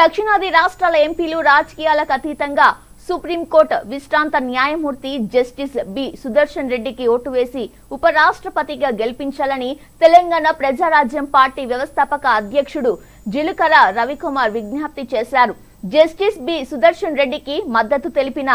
దక్షిణాది రాష్ట్రాల ఎంపీలు రాజకీయాలకు అతీతంగా సుప్రీంకోర్టు విశ్రాంత న్యాయమూర్తి జస్టిస్ బి సుదర్శన్ రెడ్డికి ఓటు వేసి ఉపరాష్ట్రపతిగా గెలిపించాలని తెలంగాణ ప్రజారాజ్యం పార్టీ వ్యవస్థాపక అధ్యక్షుడు జిలుకర రవికుమార్ విజ్ఞప్తి చేశారు. జస్టిస్ బి సుదర్శన్ రెడ్డికి మద్దతు తెలిపిన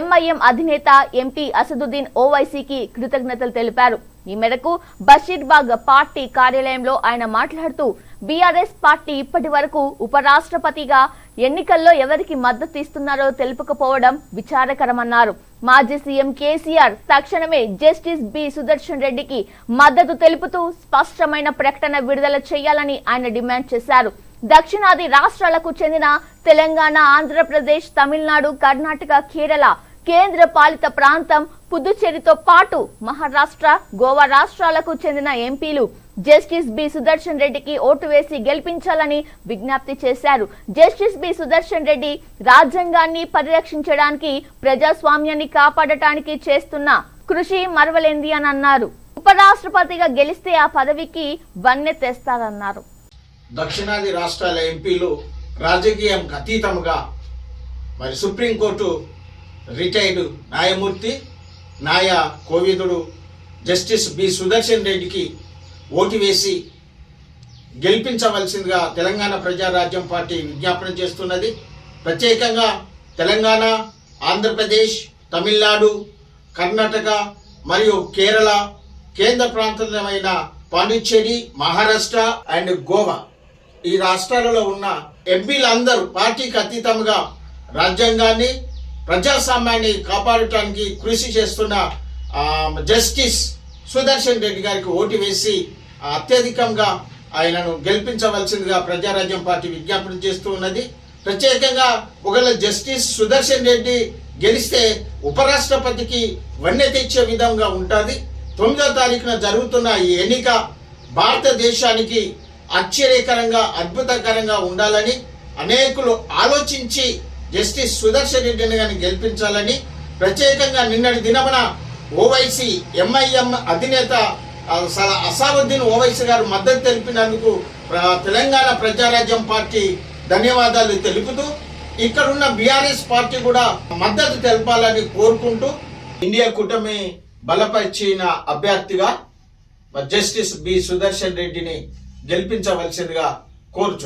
ఎంఐఎం అధినేత ఎంపీ అసదుద్దీన్ ఓవైసీకి కృతజ్ఞతలు తెలిపారు. ఈ మేరకు బషీర్బాగ్ పార్టీ కార్యాలయంలో ఆయన మాట్లాడుతూ బీఆర్ఎస్ పార్టీ ఇప్పటి వరకు ఉపరాష్ట్రపతిగా ఎన్నికల్లో ఎవరికి మద్దతు ఇస్తున్నారో తెలుపకపోవడం విచారకరమన్నారు. మాజీ సీఎం కేసీఆర్ తక్షణమే జస్టిస్ బి సుదర్శన్ రెడ్డికి మద్దతు తెలుపుతూ స్పష్టమైన ప్రకటన విడుదల చేయాలని ఆయన డిమాండ్ చేశారు. దక్షిణాది రాష్ట్రాలకు చెందిన తెలంగాణ ఆంధ్రప్రదేశ్ తమిళనాడు కర్ణాటక కేరళ కేంద్ర పాలిత ప్రాంతం పుదుచ్చేరితో పాటు మహారాష్ట్ర గోవా రాష్ట్రాలకు చెందిన ఎంపీలు జస్టిస్ బి. సుదర్శన్ రెడ్డికి ఓటు వేసి గెలిపించాలని విజ్ఞప్తి చేశారు. Justice B. సుదర్శన్ రెడ్డి రాజ్యాంగాన్ని పరిరక్షించడానికి ప్రజాస్వామ్యాన్ని కాపాడటానికి చేస్తున్న కృషి మరవలేంది అని అన్నారు. ఉపరాష్ట్రపతిగా గెలిస్తే ఆ పదవికి వన్నె తెస్తారన్నారు. దక్షిణాది రాష్ట్రాల ఎంపీలు రాజకీయంకి అతీతముగా మరి సుప్రీంకోర్టు రిటైర్డ్ న్యాయమూర్తి న్యాయ కోవిదుడు జస్టిస్ బి. సుదర్శన్ రెడ్డికి ఓటు వేసి గెలిపించవలసిందిగా తెలంగాణ ప్రజారాజ్యం పార్టీ విజ్ఞాపన చేస్తున్నది. ప్రత్యేకంగా తెలంగాణ ఆంధ్రప్రదేశ్ తమిళనాడు కర్ణాటక మరియు కేరళ కేంద్ర ప్రాంతమైన పాండిచ్చేరి మహారాష్ట్ర అండ్ గోవా ఈ రాష్ట్రాలలో ఉన్న ఎంపీలందరూ పార్టీకి అతీతంగా రాజ్యాంగాన్ని ప్రజాస్వామ్యాన్ని కాపాడటానికి కృషి చేస్తున్న జస్టిస్ సుదర్శన్ రెడ్డి గారికి ఓటు వేసి అత్యధికంగా ఆయనను గెలిపించవలసిందిగా ప్రజారాజ్యం పార్టీ విజ్ఞాపన చేస్తూ ఉన్నది. ప్రత్యేకంగా ఒకవేళ జస్టిస్ సుదర్శన్ రెడ్డి గెలిస్తే ఉపరాష్ట్రపతికి వన్నె తెచ్చే విధంగా ఉంటుంది. తొమ్మిదో తారీఖున జరుగుతున్న ఈ ఎన్నిక భారతదేశానికి ఆశ్చర్యకరంగా అద్భుతకరంగా ఉండాలని అనేకులు ఆలోచించి జస్టిస్ సుదర్శన్ రెడ్డిని కానీ గెలిపించాలని ప్రత్యేకంగా నిన్నటి దినమున ఓవైసీ ఎంఐఎం అధినేత ఆ, స- అసావుద్దీన్ ఓవైసీ గారు మద్దతు తెలిపినందుకు తెలంగాణ ప్రజారాజ్యం పార్టీ ధన్యవాదాలు తెలుపుతూ ఇక్కడున్న బీఆర్ఎస్ పార్టీ కూడా మద్దతు తెలపాలని కోరుకుంటూ ఇండియా కూటమి బలపరిచిన అభ్యర్థిగా జస్టిస్ బి సుదర్శన్ రెడ్డిని గెలిపించవలసిందిగా కోరుచు